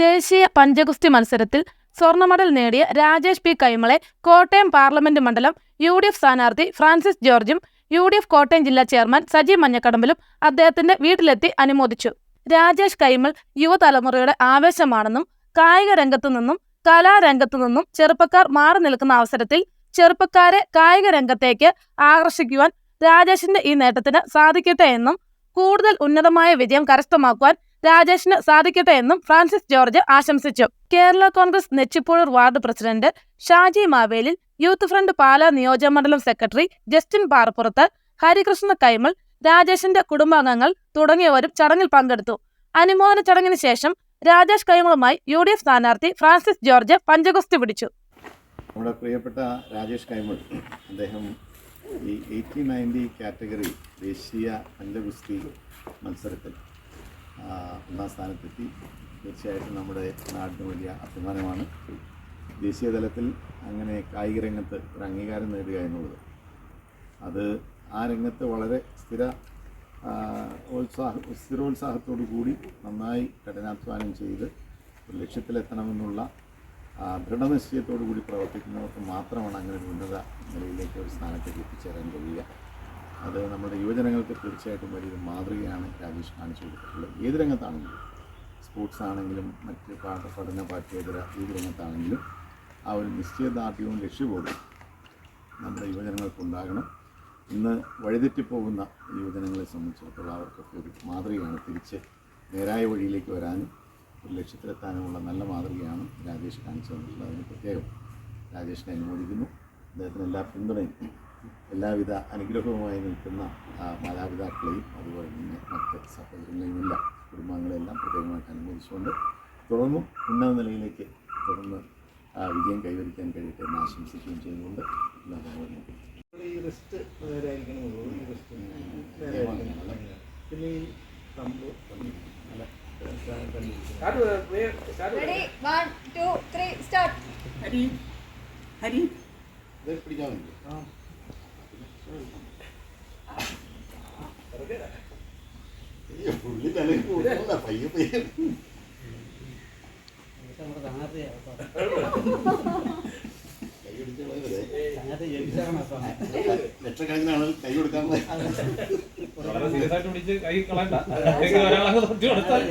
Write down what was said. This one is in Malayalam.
ദേശീയ പഞ്ചഗുസ്തി മത്സരത്തിൽ സ്വർണ മെഡൽ നേടിയ രാജേഷ് പി കൈമളെ കോട്ടയം പാർലമെന്റ് മണ്ഡലം യു ഡി എഫ് സ്ഥാനാർത്ഥി ഫ്രാൻസിസ് ജോർജും യു ഡി എഫ് കോട്ടയം ജില്ലാ ചെയർമാൻ സജി മഞ്ഞക്കടമ്പലും അദ്ദേഹത്തിന്റെ വീട്ടിലെത്തി അനുമോദിച്ചു. രാജേഷ് കൈമൾ യുവതലമുറയുടെ ആവേശമാണെന്നും കായിക രംഗത്തു നിന്നും കലാരംഗത്തു നിന്നും ചെറുപ്പക്കാർ മാറി നിൽക്കുന്ന അവസരത്തിൽ ചെറുപ്പക്കാരെ കായിക രംഗത്തേക്ക് ആകർഷിക്കുവാൻ രാജേഷിന്റെ ഈ നേട്ടത്തിന് സാധിക്കട്ടെ എന്നും കൂടുതൽ ഉന്നതമായ വിജയം കരസ്ഥമാക്കുവാൻ രാജേഷിന് സാധിക്കട്ടെ എന്നും ഫ്രാൻസിസ് ജോർജ് ആശംസിച്ചു. Kerala Congress Nechipuzhoor ward president Shaji Mavelil youth front Pala നിയോജകമണ്ഡലം സെക്രട്ടറി ജസ്റ്റിൻ പാറപ്പുറത്ത് ഹരികൃഷ്ണ കൈമൾ രാജേഷിന്റെ കുടുംബാംഗങ്ങൾ തുടങ്ങിയവരും ചടങ്ങിൽ പങ്കെടുത്തു. അനുമോദന ചടങ്ങിന് ശേഷം രാജേഷ് കൈമളുമായി യു ഡി എഫ് സ്ഥാനാർത്ഥി ഫ്രാൻസിസ് ജോർജ് പഞ്ചഗുസ്തി പിടിച്ചു. നമ്മുടെ പ്രിയപ്പെട്ട രാജേഷ് കൈമൾ അദ്ദേഹം ഈ എയ്റ്റി നയന്റി കാറ്റഗറി ദേശീയ പഞ്ചഗുസ്തി മത്സരത്തിൽ ഒന്നാം സ്ഥാനത്തെത്തി. തീർച്ചയായിട്ടും നമ്മുടെ നാടിന് വലിയ അഭിമാനമാണ്. ദേശീയ തലത്തിൽ അങ്ങനെ കായിക രംഗത്ത് ഒരു അംഗീകാരം നേടുക എന്നുള്ളത്. അത് ആ രംഗത്ത് വളരെ സ്ഥിര ഉത്സാഹ സ്ഥിരോത്സാഹത്തോടു കൂടി നന്നായി കഠിനാധ്വാനം ചെയ്ത് ഒരു ലക്ഷ്യത്തിലെത്തണമെന്നുള്ള ദൃഢനിശ്ചയത്തോടു കൂടി പ്രവർത്തിക്കുന്നവർക്ക് മാത്രമാണ് അങ്ങനെ ഒരു ഉന്നത നിലയിലേക്ക് ഒരു സ്ഥാനത്തേക്ക് എത്തിച്ചേരാൻ കഴിയുക. അത് നമ്മുടെ യുവജനങ്ങൾക്ക് തീർച്ചയായിട്ടും വലിയൊരു മാതൃകയാണ് രാജേഷ് കാണിച്ചു കൊടുത്തിട്ടുള്ളത്. ഏത് രംഗത്താണെങ്കിലും സ്പോർട്സ് ആണെങ്കിലും മറ്റ് പാഠ പഠന പാഠ്യേതര ഏത് രംഗത്താണെങ്കിലും ആ ഒരു നിശ്ചയദാർഢ്യവും ലക്ഷ്യബോധവും നമ്മുടെ യുവജനങ്ങൾക്കുണ്ടാകണം. ഇന്ന് വഴിതെറ്റിപ്പോകുന്ന യുവജനങ്ങളെ സംബന്ധിച്ചിടത്തോളം അവർക്കൊക്കെ ഒരു മാതൃകയാണ് തിരിച്ച് നേരായ വഴിയിലേക്ക് വരാനും ഒരു ലക്ഷ്യത്തിലെത്താനുമുള്ള നല്ല മാതൃകയാണ് രാജേഷ് കാണിച്ചു തന്നിട്ടുള്ളത്. അതിന് പ്രത്യേകം രാജേഷിനെ അനുമോദിക്കുന്നു. അദ്ദേഹത്തിന് എല്ലാ പിന്തുണയും എല്ലാവിധ അനുഗ്രഹവുമായി നിൽക്കുന്ന ആ, മാതാപിതാക്കളെയും അതുപോലെ തന്നെ മറ്റ് സഹോദരങ്ങളെയും എല്ലാം കുടുംബാംഗങ്ങളെല്ലാം പ്രത്യേകമായിട്ട് അനുമോദിച്ചുകൊണ്ട് തുടർന്നും ഉന്നത നിലയിലേക്ക് തുടർന്ന് ആ, വിജയം കൈവരിക്കാൻ കഴിയട്ടെ എന്ന് ആശംസിക്കുകയും ചെയ്തുകൊണ്ട്. ഈ റിസ്റ്റ് നേരെ ആയിരിക്കണമല്ലോ ഈ റിസ്റ്റ് പിന്നെ ഈ തമ്പ് അല്ല Ready? One, two, three, start. Hari Hari. പിടിക്കാൻ വേണ്ടി. അയ്യോ, പുള്ളി കൂടുതലല്ല പയ്യെ പയ്യെ കൈ കൊടുക്കാൻ വളരെ സീരിയസ് ആയിട്ട് പിടിച്ച് കൈ കളയണ്ട. ഒരാളെ തൊട്ടി കൊടുത്താൽ